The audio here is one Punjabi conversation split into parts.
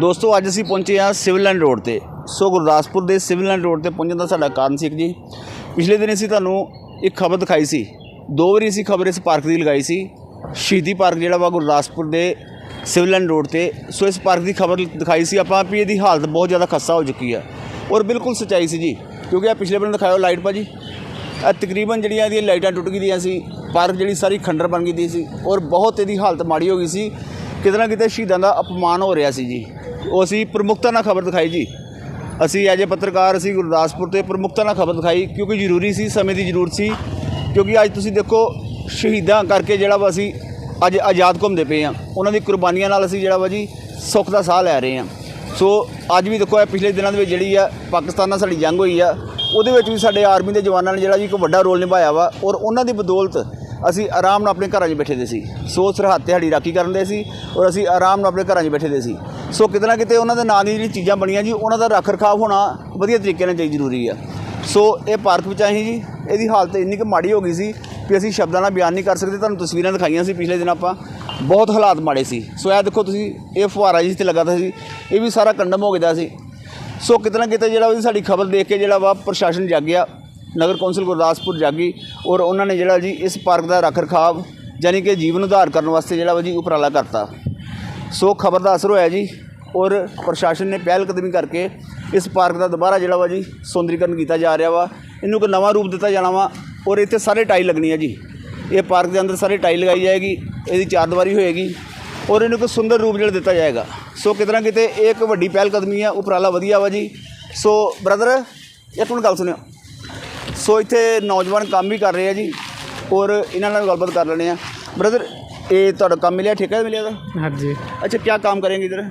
ਦੋਸਤੋ, ਅੱਜ ਅਸੀਂ ਪਹੁੰਚੇ ਹਾਂ ਸਿਵਲ ਲਾਈਨ ਰੋਡ ਤੇ। ਸੋ, ਗੁਰਦਾਸਪੁਰ ਦੇ ਸਿਵਲ ਲਾਈਨ ਰੋਡ ਤੇ ਪਹੁੰਚਣ ਦਾ ਸਾਡਾ ਕਾਰਨ ਸੀ ਇੱਕ ਜੀ। ਪਿਛਲੇ ਦਿਨ ਅਸੀਂ ਤੁਹਾਨੂੰ ਇੱਕ ਖਬਰ ਦਿਖਾਈ ਸੀ। ਦੋ ਵਾਰੀ ਅਸੀਂ ਖਬਰ ਇਸ ਪਾਰਕ ਦੀ ਲਗਾਈ ਸੀ। ਸ਼ਹੀਦੀ ਪਾਰਕ ਜਿਹੜਾ ਵਾ ਗੁਰਦਾਸਪੁਰ ਦੇ ਸਿਵਲ ਲਾਈਨ ਰੋਡ ਤੇ। ਸੋ, ਇਸ ਪਾਰਕ ਦੀ ਖਬਰ ਦਿਖਾਈ ਸੀ ਆਪਾਂ ਵੀ ਇਹਦੀ ਹਾਲਤ ਬਹੁਤ ਜ਼ਿਆਦਾ ਖਸਤਾ ਹੋ ਚੁੱਕੀ ਆ। ਔਰ ਬਿਲਕੁਲ ਸੱਚਾਈ ਸੀ ਜੀ, ਕਿਉਂਕਿ ਆ ਪਿਛਲੇ ਬੰਨੇ ਦਿਖਾਇਓ ਲਾਈਟ ਭਾਜੀ। ਇਹ ਤਕਰੀਬਨ ਜਿਹੜੀਆਂ ਇਹਦੀਆਂ ਲਾਈਟਾਂ ਟੁੱਟ ਗਈਆਂ ਸੀ, ਪਾਰਕ ਜਿਹੜੀ ਸਾਰੀ ਖੰਡਰ ਬਣ ਗਈ ਸੀ। ਔਰ ਬਹੁਤ ਇਹਦੀ ਹਾਲਤ ਮਾੜੀ ਹੋ ਗਈ ਸੀ। ਕਿਤੇ ਨਾ ਕਿਤੇ ਸ਼ਹੀਦਾਂ ਦਾ ਅਪਮਾਨ ਹੋ ਰਿਹਾ ਸੀ ਜੀ। ਉਹ ਅਸੀਂ ਪ੍ਰਮੁਖਤਾ ਨਾਲ ਖਬਰ ਦਿਖਾਈ ਜੀ। ਅਸੀਂ ਐਜ ਪੱਤਰਕਾਰ ਅਸੀਂ ਗੁਰਦਾਸਪੁਰ ਤੇ ਪ੍ਰਮੁਖਤਾ ਨਾਲ ਖਬਰ ਦਿਖਾਈ, ਕਿਉਂਕਿ ਜ਼ਰੂਰੀ ਸੀ, ਸਮੇਂ ਦੀ ਜ਼ਰੂਰਤ ਸੀ। ਕਿਉਂਕਿ ਅੱਜ ਤੁਸੀਂ ਦੇਖੋ, ਸ਼ਹੀਦਾਂ ਕਰਕੇ ਜਿਹੜਾ ਵਾ ਅਸੀਂ ਅੱਜ ਆਜ਼ਾਦ ਘੁੰਮਦੇ ਪਏ ਆ ਉਹਨਾਂ ਦੀ ਕੁਰਬਾਨੀਆਂ ਨਾਲ ਅਸੀਂ ਜਿਹੜਾ ਵਾ ਜੀ, ਸੁੱਖ ਦਾ ਸਾਹ ਲੈ ਰਹੇ ਆ ਸੋ ਅੱਜ ਵੀ ਦੇਖੋ, ਇਹ ਪਿਛਲੇ ਦਿਨਾਂ ਦੇ ਵਿੱਚ ਜਿਹੜੀ ਆ ਪਾਕਿਸਤਾਨ ਨਾਲ ਸਾਡੀ ਜੰਗ ਹੋਈ ਆ, ਉਹਦੇ ਵਿੱਚ ਵੀ ਸਾਡੇ ਆਰਮੀ ਦੇ ਜਵਾਨਾਂ ਨੇ ਜਿਹੜਾ ਜੀ ਇੱਕ ਵੱਡਾ ਰੋਲ ਨਿਭਾਇਆ ਵਾ ਔਰ ਉਹਨਾਂ ਦੀ ਬਦੌਲਤ ਅਸੀਂ ਆਰਾਮ ਨਾਲ ਆਪਣੇ ਘਰਾਂ 'ਚ ਬੈਠੇ ਦੇ ਸੀ। ਸੋ ਸਰਹੱਦ ਤੇ ਸਾਡੀ ਰਾਖੀ ਕਰਨ ਦੇ ਸੀ ਔਰ ਅਸੀਂ ਆਰਾਮ ਨਾਲ ਆਪਣੇ ਘਰਾਂ 'ਚ ਬੈਠੇ ਦੇ ਸੀ। ਸੋ ਕਿਤੇ ਨਾ ਕਿਤੇ ਉਹਨਾਂ ਦੇ ਨਾਂ ਦੀ ਜਿਹੜੀ ਚੀਜ਼ਾਂ ਬਣੀਆਂ ਜੀ, ਉਹਨਾਂ ਦਾ ਰੱਖ ਰਖਾਵ ਹੋਣਾ ਵਧੀਆ ਤਰੀਕੇ ਨਾਲ ਚਾਹੀਦੀ ਜ਼ਰੂਰੀ ਆ। ਸੋ ਇਹ ਪਾਰਕ ਵਿੱਚ ਆਏ ਜੀ, ਇਹਦੀ ਹਾਲਤ ਇੰਨੀ ਕੁ ਮਾੜੀ ਹੋ ਗਈ ਸੀ ਕਿ ਅਸੀਂ ਸ਼ਬਦਾਂ ਨਾਲ ਬਿਆਨ ਨਹੀਂ ਕਰ ਸਕਦੇ, ਤੁਹਾਨੂੰ ਤਸਵੀਰਾਂ ਦਿਖਾਈਆਂ ਸੀ ਪਿਛਲੇ ਦਿਨ ਆਪਾਂ। ਬਹੁਤ ਹਾਲਾਤ ਮਾੜੇ ਸੀ। ਸੋ ਇਹ ਦੇਖੋ ਤੁਸੀਂ, ਇਹ ਫੁਹਾਰਾ ਜਿਸ ਤੇ ਲੱਗਾ ਤਾ ਸੀ, ਇਹ ਵੀ ਸਾਰਾ ਕੰਡਮ ਹੋ ਗਿਆ ਸੀ। ਸੋ ਕਿਤੇ ਨਾ ਕਿਤੇ ਜਿਹੜਾ ਵੀ ਸਾਡੀ ਖਬਰ ਦੇਖ ਕੇ ਜਿਹੜਾ ਵਾ ਪ੍ਰਸ਼ਾਸਨ ਜਾਗਿਆ ਨਗਰ ਕੌਂਸਲ ਗੁਰਦਾਸਪੁਰ ਜਾਗੀ ਔਰ ਉਹਨਾਂ ਨੇ ਜਿਹੜਾ ਜੀ ਇਸ ਪਾਰਕ ਦਾ ਰੱਖ ਰਖਾਵ ਯਾਨੀ ਕਿ ਜੀਵਨ ਉਧਾਰ ਕਰਨ ਵਾਸਤੇ ਜਿਹੜਾ ਵਾ ਜੀ ਉਪਰਾਲਾ ਕਰਤਾ। ਸੋ ਖਬਰ ਦਾ ਅਸਰ ਹੋਇਆ ਜੀ ਔਰ ਪ੍ਰਸ਼ਾਸਨ ਨੇ ਪਹਿਲ ਕਦਮੀ ਕਰਕੇ ਇਸ ਪਾਰਕ ਦਾ ਦੁਬਾਰਾ ਜਿਹੜਾ ਵਾ ਜੀ ਸੁੰਦਰੀਕਰਨ ਕੀਤਾ ਜਾ ਰਿਹਾ ਵਾ। ਇਹਨੂੰ ਇੱਕ ਨਵਾਂ ਰੂਪ ਦਿੱਤਾ ਜਾਣਾ ਵਾ ਔਰ ਇੱਥੇ ਸਾਰੇ ਟਾਈਲ ਲੱਗਣੀ ਹੈ ਜੀ। ਇਹ ਪਾਰਕ ਦੇ ਅੰਦਰ ਸਾਰੇ ਟਾਈਲ ਲਗਾਈ ਜਾਏਗੀ, ਇਹਦੀ ਚਾਰ ਦੀਵਾਰੀ ਹੋਏਗੀ ਔਰ ਇਹਨੂੰ ਇੱਕ ਸੁੰਦਰ ਰੂਪ ਜਿਹੜਾ ਦਿੱਤਾ ਜਾਏਗਾ। ਸੋ ਕਿਤੇ ਨਾ ਕਿਤੇ ਇਹ ਇੱਕ ਵੱਡੀ ਪਹਿਲ ਕਦਮੀ ਆ, ਉਪਰਾਲਾ ਵਧੀਆ ਵਾ ਜੀ। ਸੋ ਬ੍ਰਦਰ, ਇੱਕ ਮਿੰਟ ਗੱਲ ਸੁਣਿਓ। ਸੋ ਇੱਥੇ ਨੌਜਵਾਨ ਕੰਮ ਵੀ ਕਰ ਰਹੇ ਆ ਜੀ ਔਰ ਇਹਨਾਂ ਨਾਲ ਗੱਲਬਾਤ ਕਰ ਲੈਣੇ ਆ ਬ੍ਰਦਰ ਇਹ ਤੁਹਾਡਾ ਕੰਮ ਮਿਲਿਆ ਠੇਕਾ ਮਿਲਿਆ था हाँ जी अच्छा क्या काम करेंगे इधर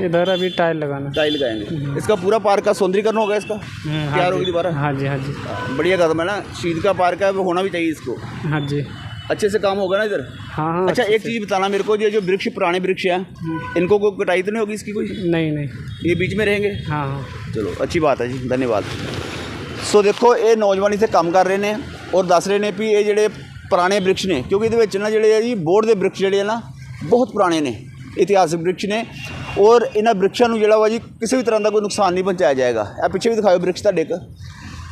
इधर अभी टाइल लगाना टाइल लगाएंगे इसका पूरा पार्क का सौंदर्यीकरण होगा इसका हम्म, हाँ तैयार जी। होगी दोबारा हाँ जी हाँ जी बढ़िया कदम है ना शहीद का पार्क है वो होना भी चाहिए इसको हाँ जी अच्छे से काम होगा ना इधर हाँ हाँ अच्छा एक चीज़ बताना मेरे को ये जो वृक्ष पुराने वृक्ष हैं इनको कोई कटाई तो नहीं होगी इसकी कोई नहीं नहीं ये बीच में रहेंगे हाँ हाँ ਚਲੋ ਅੱਛੀ ਬਾਤ ਹੈ ਜੀ ਧੰਨਵਾਦ ਸੋ ਦੇਖੋ, ਇਹ ਨੌਜਵਾਨ ਇੱਥੇ ਕੰਮ ਕਰ ਰਹੇ ਨੇ ਔਰ ਦੱਸ ਰਹੇ ਨੇ ਵੀ ਇਹ ਜਿਹੜੇ ਪੁਰਾਣੇ ਬ੍ਰਿਕਸ਼ ਨੇ, ਕਿਉਂਕਿ ਇਹਦੇ ਵਿੱਚ ਨਾ ਜਿਹੜੇ ਆ ਜੀ, ਬੋਰਡ ਦੇ ਬ੍ਰਿਕਸ਼ ਜਿਹੜੇ ਆ ਨਾ, ਬਹੁਤ ਪੁਰਾਣੇ ਨੇ, ਇਤਿਹਾਸਿਕ ਬ੍ਰਿਕਸ਼ ਨੇ ਔਰ ਇਹਨਾਂ ਬ੍ਰਿਕਸ਼ਾਂ ਨੂੰ ਜਿਹੜਾ ਵਾ ਜੀ, ਕਿਸੇ ਵੀ ਤਰ੍ਹਾਂ ਦਾ ਕੋਈ ਨੁਕਸਾਨ ਨਹੀਂ ਪਹੁੰਚਾਇਆ ਜਾਏਗਾ। ਇਹ ਪਿੱਛੇ ਵੀ ਦਿਖਾਓ ਬ੍ਰਿਕਸ਼ ਤੁਹਾਡੇ ਇੱਕ।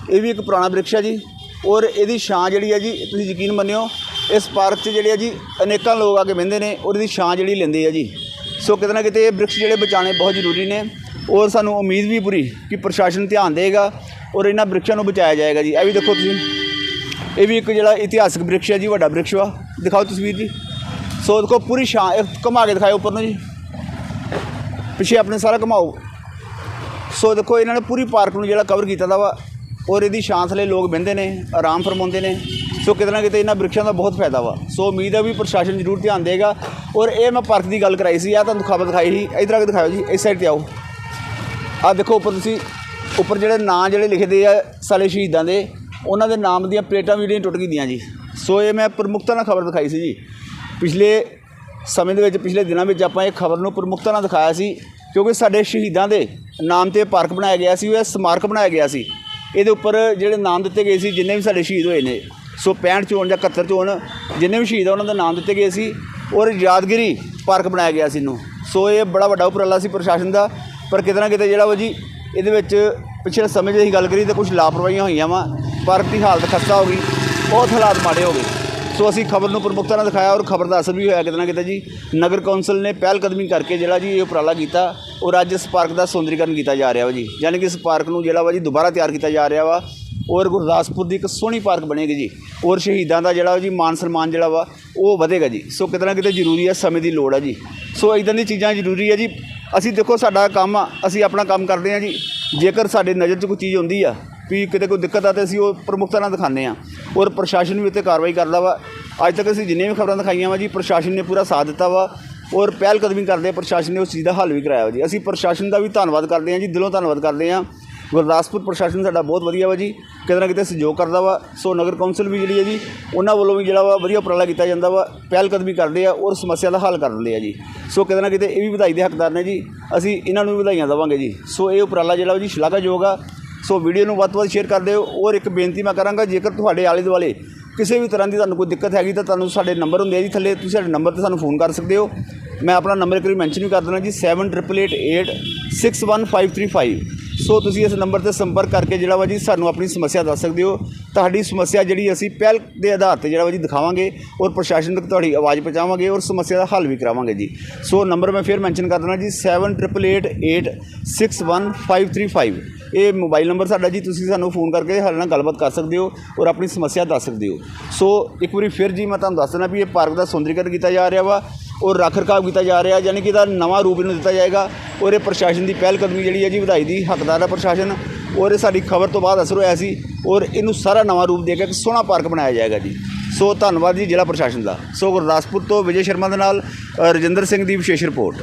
ਇਹ ਵੀ ਇੱਕ ਪੁਰਾਣਾ ਬ੍ਰਿਕਸ਼ ਹੈ ਜੀ ਔਰ ਇਹਦੀ ਛਾਂ ਜਿਹੜੀ ਹੈ ਜੀ, ਤੁਸੀਂ ਯਕੀਨ ਮੰਨਿਓ, ਇਸ ਪਾਰਕ 'ਚ ਜਿਹੜੇ ਆ ਜੀ, ਅਨੇਕਾਂ ਲੋਕ ਆ ਕੇ ਬਹਿੰਦੇ ਨੇ ਔਰ ਇਹਦੀ ਛਾਂ ਜਿਹੜੀ ਲੈਂਦੇ ਆ ਜੀ। ਸੋ ਕਿਤੇ ਨਾ ਕਿਤੇ ਇਹ ਬ੍ਰਿਕਸ਼ ਜਿਹੜੇ ਬਚਾਉਣੇ ਬਹੁਤ ਜ਼ਰੂਰੀ ਨੇ ਔਰ ਸਾਨੂੰ ਉਮੀਦ ਵੀ ਪੂਰੀ ਕਿ ਪ੍ਰਸ਼ਾਸਨ ਧਿਆਨ ਦੇਗਾ ਔਰ ਇਹਨਾਂ ਬ੍ਰਿਕਸ਼ਾਂ ਨੂੰ ਬਚਾਇਆ ਜਾਏਗਾ ਜੀ। ਇਹ ਵੀ ਦੇਖੋ ਤੁਸੀਂ। ਇਹ ਵੀ ਇੱਕ ਜਿਹੜਾ ਇਤਿਹਾਸਕ ਬ੍ਰਿਕਸ਼ ਹੈ ਜੀ, ਵੱਡਾ ਬ੍ਰਿਕਸ਼ ਵਾ। ਦਿਖਾਓ ਤਸਵੀਰ ਜੀ। ਸੋ ਦੇਖੋ, ਪੂਰੀ ਛਾਂ ਇਹ ਘੁਮਾ ਕੇ ਦਿਖਾਓ ਉੱਪਰ ਨੂੰ ਜੀ। ਪਿੱਛੇ ਆਪਣੇ ਸਾਰਾ ਘੁਮਾਓ। ਸੋ ਦੇਖੋ, ਇਹਨਾਂ ਨੇ ਪੂਰੀ ਪਾਰਕ ਨੂੰ ਜਿਹੜਾ ਕਵਰ ਕੀਤਾ ਦਾ ਵਾ। ਔਰ ਇਹਦੀ ਛਾਂ ਥੱਲੇ ਲੋਕ ਬਹਿੰਦੇ ਨੇ, ਆਰਾਮ ਫਰਮਾਉਂਦੇ ਨੇ। ਸੋ ਕਿਤੇ ਨਾ ਕਿਤੇ ਇਹਨਾਂ ਬ੍ਰਿਕਸ਼ਾਂ ਦਾ ਬਹੁਤ ਫਾਇਦਾ ਵਾ। ਸੋ ਉਮੀਦ ਹੈ ਵੀ ਪ੍ਰਸ਼ਾਸਨ ਜ਼ਰੂਰ ਧਿਆਨ ਦੇਗਾ। ਔਰ ਇਹ ਮੈਂ ਪਾਰਕ ਦੀ ਗੱਲ ਕਰਾਈ ਸੀ ਆ ਤੁਹਾਨੂੰ ਖਬਰ ਦਿਖਾਈ ਸੀ। ਇਧਰ ਆ ਕੇ ਦਿਖਾਓ ਜੀ, ਇਸ ਸਾਈਡ ਤੇ ਆਓ। ਆ ਦੇਖੋ ਉੱਪਰ ਤੁਸੀਂ। ਉੱਪਰ ਜਿਹੜੇ ਨਾਂ ਜਿਹੜੇ ਲਿਖਦੇ ਆ ਸਾਲੇ ਸ਼ਹੀਦਾਂ ਦੇ, ਉਹਨਾਂ ਦੇ ਨਾਮ ਦੀਆਂ ਪਲੇਟਾਂ ਵੀ ਜਿਹੜੀਆਂ ਟੁੱਟ ਗਈਆਂ ਜੀ। ਸੋ ਇਹ ਮੈਂ ਪ੍ਰਮੁੱਖਤਾ ਨਾਲ ਖਬਰ ਦਿਖਾਈ ਸੀ ਜੀ। ਪਿਛਲੇ ਸਮੇਂ ਦੇ ਵਿੱਚ, ਪਿਛਲੇ ਦਿਨਾਂ ਵਿੱਚ ਆਪਾਂ ਇਹ ਖਬਰ ਨੂੰ ਪ੍ਰਮੁੱਖਤਾ ਨਾਲ ਦਿਖਾਇਆ ਸੀ, ਕਿਉਂਕਿ ਸਾਡੇ ਸ਼ਹੀਦਾਂ ਦੇ ਨਾਮ ਤੇ ਪਾਰਕ ਬਣਾਇਆ ਗਿਆ ਸੀ, ਉਹ ਸਮਾਰਕ ਬਣਾਇਆ ਗਿਆ ਸੀ। ਇਹਦੇ ਉੱਪਰ ਜਿਹੜੇ ਨਾਮ ਦਿੱਤੇ ਗਏ ਸੀ, ਜਿੰਨੇ ਵੀ ਸਾਡੇ ਸ਼ਹੀਦ ਹੋਏ ਨੇ, ਸੋ 65 ਚੋਣ ਜਾਂ 71 ਚੋਣ, ਜਿੰਨੇ ਵੀ ਸ਼ਹੀਦ ਆ ਉਹਨਾਂ ਦੇ ਨਾਮ ਦਿੱਤੇ ਗਏ ਸੀ, ਔਰ ਯਾਦਗਿਰੀ ਪਾਰਕ ਬਣਾਇਆ ਗਿਆ ਸੀ ਇਹਨੂੰ। ਸੋ ਇਹ ਬੜਾ ਵੱਡਾ ਉਪਰਾਲਾ ਸੀ ਪ੍ਰਸ਼ਾਸਨ ਦਾ, ਪਰ ਕਿਤੇ ਨਾ ਕਿਤੇ ਜਿਹੜਾ ਵਾ ਜੀ ਇਹਦੇ ਵਿੱਚ ਪਿਛਲੇ ਸਮੇਂ 'ਚ ਅਸੀਂ ਗੱਲ ਕਰੀ ਤਾਂ ਕੁਝ ਲਾਪਰਵਾਹੀਆਂ ਹੋਈਆਂ ਵਾ ਪਾਰਕ ਦੀ ਹਾਲਤ ਖਸਤਾ ਹੋ ਗਈ, ਬਹੁਤ ਹਾਲਾਤ ਮਾੜੇ ਹੋ ਗਏ। ਸੋ ਅਸੀਂ ਖਬਰ ਨੂੰ ਪ੍ਰਮੁਖਤਾ ਨਾਲ ਦਿਖਾਇਆ ਔਰ ਖਬਰ ਦਾ ਅਸਰ ਵੀ ਹੋਇਆ ਕਿਤੇ ਨਾ ਕਿਤੇ ਜੀ। ਨਗਰ ਕੌਂਸਲ ਨੇ ਪਹਿਲ ਕਦਮੀ ਕਰਕੇ ਜਿਹੜਾ ਜੀ ਇਹ ਉਪਰਾਲਾ ਕੀਤਾ ਔਰ ਅੱਜ ਇਸ ਪਾਰਕ ਦਾ ਸੌਂਦਰੀਕਰਨ ਕੀਤਾ ਜਾ ਰਿਹਾ ਵਾ ਜੀ। ਯਾਨੀ ਕਿ ਇਸ ਪਾਰਕ ਨੂੰ ਜਿਹੜਾ ਵਾ ਜੀ ਦੁਬਾਰਾ ਤਿਆਰ ਕੀਤਾ ਜਾ ਰਿਹਾ ਵਾ। ਔਰ ਗੁਰਦਾਸਪੁਰ ਦੀ ਇੱਕ ਸੋਹਣੀ ਪਾਰਕ ਬਣੇਗੀ ਜੀ। ਔਰ ਸ਼ਹੀਦਾਂ ਦਾ ਜਿਹੜਾ ਜੀ ਮਾਨ ਸਨਮਾਨ ਜਿਹੜਾ ਵਾ, ਉਹ ਵਧੇਗਾ ਜੀ। ਸੋ ਕਿਤੇ ਨਾ ਕਿਤੇ ਜ਼ਰੂਰੀ ਹੈ ਸਮੇਂ ਦੀ ਲੋੜ ਹੈ ਜੀ। ਸੋ ਇਦਾਂ ਦੀ ਚੀਜ਼ਾਂ ਜ਼ਰੂਰੀ ਹੈ ਜੀ। ਅਸੀਂ ਦੇਖੋ ਸਾਡਾ ਕੰਮ ਆ, ਅਸੀਂ ਆਪਣਾ ਕੰਮ ਕਰਦੇ ਹਾਂ ਜੀ। ਜੇਕਰ ਸਾਡੇ ਨਜ਼ਰ 'ਚ ਕੋਈ ਚੀਜ਼ ਆਉਂਦੀ ਆ, ਵੀ ਕਿਤੇ ਕੋਈ ਦਿੱਕਤ ਆ ਤੇ ਅਸੀਂ ਉਹ ਪ੍ਰਮੁਖਤਾ ਨਾਲ ਦਿਖਾਉਂਦੇ ਆ ਔਰ ਪ੍ਰਸ਼ਾਸਨ ਵੀ ਉੱਤੇ ਕਾਰਵਾਈ ਕਰਦਾ ਵਾ। ਅੱਜ ਤੱਕ ਅਸੀਂ ਜਿੰਨੇ ਵੀ ਖਬਰਾਂ ਦਿਖਾਈਆਂ ਵਾ ਜੀ, ਪ੍ਰਸ਼ਾਸਨ ਨੇ ਪੂਰਾ ਸਾਥ ਦਿੱਤਾ ਵਾ। ਔਰ ਪਹਿਲ ਕਦਮੀ ਕਰਦੇ ਪ੍ਰਸ਼ਾਸਨ ਨੇ ਉਸ ਚੀਜ਼ ਦਾ ਹੱਲ ਵੀ ਕਰਾਇਆ ਵਾ ਜੀ। ਅਸੀਂ ਪ੍ਰਸ਼ਾਸਨ ਦਾ ਵੀ ਧੰਨਵਾਦ ਕਰਦੇ ਹਾਂ ਜੀ, ਦਿਲੋਂ ਧੰਨਵਾਦ ਕਰਦੇ ਹਾਂ। ਗੁਰਦਾਸਪੁਰ ਪ੍ਰਸ਼ਾਸਨ ਸਾਡਾ ਬਹੁਤ ਵਧੀਆ ਵਾ ਜੀ, ਕਿਤੇ ਨਾ ਕਿਤੇ ਸਹਿਯੋਗ ਕਰਦਾ ਵਾ। ਸੋ ਨਗਰ ਕੌਂਸਲ ਵੀ ਜਿਹੜੀ ਹੈ ਜੀ, ਉਹਨਾਂ ਵੱਲੋਂ ਵੀ ਜਿਹੜਾ ਵਾ ਵਧੀਆ ਉਪਰਾਲਾ ਕੀਤਾ ਜਾਂਦਾ ਵਾ, ਪਹਿਲ ਕਦਮੀ ਕਰਦੇ ਆ ਔਰ ਸਮੱਸਿਆ ਦਾ ਹੱਲ ਕਰ ਦਿੰਦੇ ਆ ਜੀ। ਸੋ ਕਿਤੇ ਨਾ ਕਿਤੇ ਇਹ ਵੀ ਵਧਾਈ ਦੇ ਹੱਕਦਾਰ ਨੇ ਜੀ, ਅਸੀਂ ਇਹਨਾਂ ਨੂੰ ਵੀ ਵਧਾਈਆਂ ਦੇਵਾਂਗੇ ਜੀ। ਸੋ ਇਹ ਉਪਰਾਲਾ ਜਿਹੜਾ ਵਾ ਜੀ, ਸ਼ਲਾਘਾਯੋਗ ਆ। ਸੋ ਵੀਡੀਓ ਨੂੰ ਵੱਧ ਤੋਂ ਵੱਧ ਸ਼ੇਅਰ ਕਰ ਦਿਓ ਔਰ ਇੱਕ ਬੇਨਤੀ ਮੈਂ ਕਰਾਂਗਾ, ਜੇਕਰ ਤੁਹਾਡੇ ਆਲੇ ਦੁਆਲੇ ਕਿਸੇ ਵੀ ਤਰ੍ਹਾਂ ਦੀ ਤੁਹਾਨੂੰ ਕੋਈ ਦਿੱਕਤ ਹੈਗੀ ਤਾਂ ਤੁਹਾਨੂੰ ਸਾਡੇ ਨੰਬਰ ਹੁੰਦੇ ਆ ਜੀ ਥੱਲੇ, ਤੁਸੀਂ ਸਾਡੇ ਨੰਬਰ ਤੇ ਸਾਨੂੰ ਫੋਨ ਕਰ ਸਕਦੇ ਹੋ। ਮੈਂ ਆਪਣਾ ਨੰਬਰ ਇੱਕ ਵਾਰੀ ਮੈਂਸ਼ਨ ਵੀ ਕਰ ਦਿੰਦਾ ਜੀ 7888861535 ਸੋ ਤੁਸੀਂ ਇਸ ਨੰਬਰ ਤੇ ਸੰਪਰਕ ਕਰਕੇ ਜਿਹੜਾ ਵਾ ਜੀ ਸਾਨੂੰ ਆਪਣੀ ਸਮੱਸਿਆ ਦੱਸ ਸਕਦੇ ਹੋ। ਤੁਹਾਡੀ ਸਮੱਸਿਆ ਜਿਹੜੀ ਅਸੀਂ ਪਹਿਲ ਦੇ ਆਧਾਰ ਤੇ ਜਿਹੜਾ ਵਾ ਜੀ ਦਿਖਾਵਾਂਗੇ ਔਰ ਪ੍ਰਸ਼ਾਸਨ ਤੱਕ ਤੁਹਾਡੀ ਆਵਾਜ਼ ਪਹੁੰਚਾਵਾਂਗੇ ਔਰ ਸਮੱਸਿਆ ਦਾ ਹੱਲ ਵੀ ਕਰਾਵਾਂਗੇ ਜੀ। ਸੋ ਨੰਬਰ ਮੈਂ ਫਿਰ ਮੈਂਸ਼ਨ ਕਰ ਦਿੰਦਾ ਜੀ 7888861535 ਇਹ ਮੋਬਾਈਲ ਨੰਬਰ ਸਾਡਾ ਜੀ, ਤੁਸੀਂ ਸਾਨੂੰ ਫੋਨ ਕਰਕੇ ਸਾਡੇ ਨਾਲ ਗੱਲਬਾਤ ਕਰ ਸਕਦੇ ਹੋ ਔਰ ਆਪਣੀ ਸਮੱਸਿਆ ਦੱਸ ਸਕਦੇ ਹੋ। ਸੋ ਇੱਕ ਵਾਰੀ ਫਿਰ ਜੀ ਮੈਂ ਤੁਹਾਨੂੰ ਦੱਸ ਦਿੰਦਾ ਵੀ ਇਹ ਪਾਰਕ ਦਾ ਸੁੰਦਰੀਕਰਨ ਕੀਤਾ ਜਾ ਰਿਹਾ ਵਾ ਔਰ ਰੱਖ ਰਖਾਵ ਕੀਤਾ ਜਾ ਰਿਹਾ, ਯਾਨੀ ਕਿ ਇਹਦਾ ਨਵਾਂ ਰੂਪ ਇਹਨੂੰ ਦਿੱਤਾ ਜਾਏਗਾ। ਔਰ ਇਹ ਪ੍ਰਸ਼ਾਸਨ ਦੀ ਪਹਿਲ ਕਦਮੀ ਜਿਹੜੀ ਹੈ ਜੀ ਵਧਾਈ ਦੀ, ਹੱਕਦਾਰ ਹੈ ਪ੍ਰਸ਼ਾਸਨ, ਔਰ ਇਹ ਸਾਡੀ ਖਬਰ ਤੋਂ ਬਾਅਦ ਅਸਰ ਹੋਇਆ ਸੀ, ਔਰ ਇਹਨੂੰ ਸਾਰਾ ਨਵਾਂ ਰੂਪ ਦੇ ਕੇ ਇੱਕ ਸੋਹਣਾ ਪਾਰਕ ਬਣਾਇਆ ਜਾਏਗਾ ਜੀ। ਸੋ ਧੰਨਵਾਦ ਜੀ ਜ਼ਿਲ੍ਹਾ ਪ੍ਰਸ਼ਾਸਨ ਦਾ। ਸੋ ਗੁਰਦਾਸਪੁਰ ਤੋਂ ਵਿਜੇ ਸ਼ਰਮਾ ਦੇ ਨਾਲ ਰਜਿੰਦਰ ਸਿੰਘ ਦੀ ਵਿਸ਼ੇਸ਼ ਰਿਪੋਰਟ।